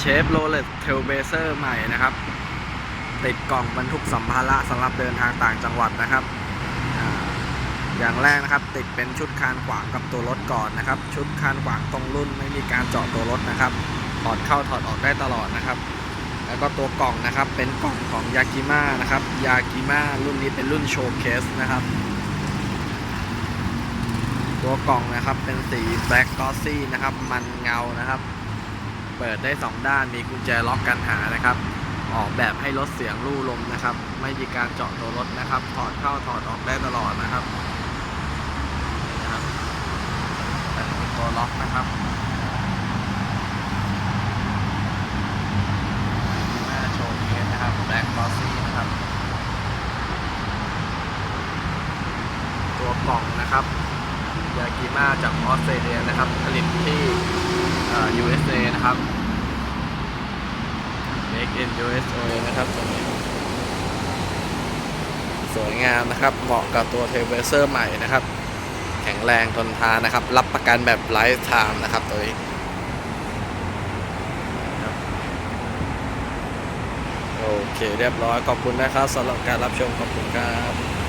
เชฟโรเลตเทลเบเซอร์ใหม่นะครับ ติดกล่องบรรทุกสัมภาระสำหรับเดินทางต่างจังหวัดนะครับอย่างแรกนะครับ ติดเป็นชุดคานขวางกับตัวรถก่อนนะครับ ชุดคานขวางตรงรุ่นไม่มีการเจาะตัวรถนะครับ ถอดเข้าถอดออกได้ตลอดนะครับ แล้วก็ตัวกล่องนะครับเป็นกล่องของยากิมานะครับยากิมารุ่นนี้เป็นรุ่นโชว์เคสนะครับ ตัวกล่องนะครับเป็นสีแบล็กกอซี่นะครับ มันเงานะครับ เปิดได้ 2 ด้านมีกุญแจล็อกกันหานะครับ ออกแบบให้ลดเสียงรู่ลมนะครับ ไม่มีการเจาะตัวรถนะครับ ถอดเข้าถอดออกได้ตลอดนะครับนะครับแต่เป็นตัวล็อกนะครับหน้าโชว์เคสนะครับแบล็กกอซี่นะครับ ตัวกล่องนะครับยากิมาจากออสเตรเลียนะครับ ผลิตที่ USA นะครับ Make in USA นะครับตัวนี้ สวยงามนะครับ เหมาะกับตัวเทเวเซอร์ใหม่นะครับ แข็งแรงทนทานนะครับ รับประกันแบบไลฟ์ไทม์นะครับตัวนี้โอเค เรียบร้อย ขอบคุณนะครับสำหรับการรับชม ขอบคุณครับ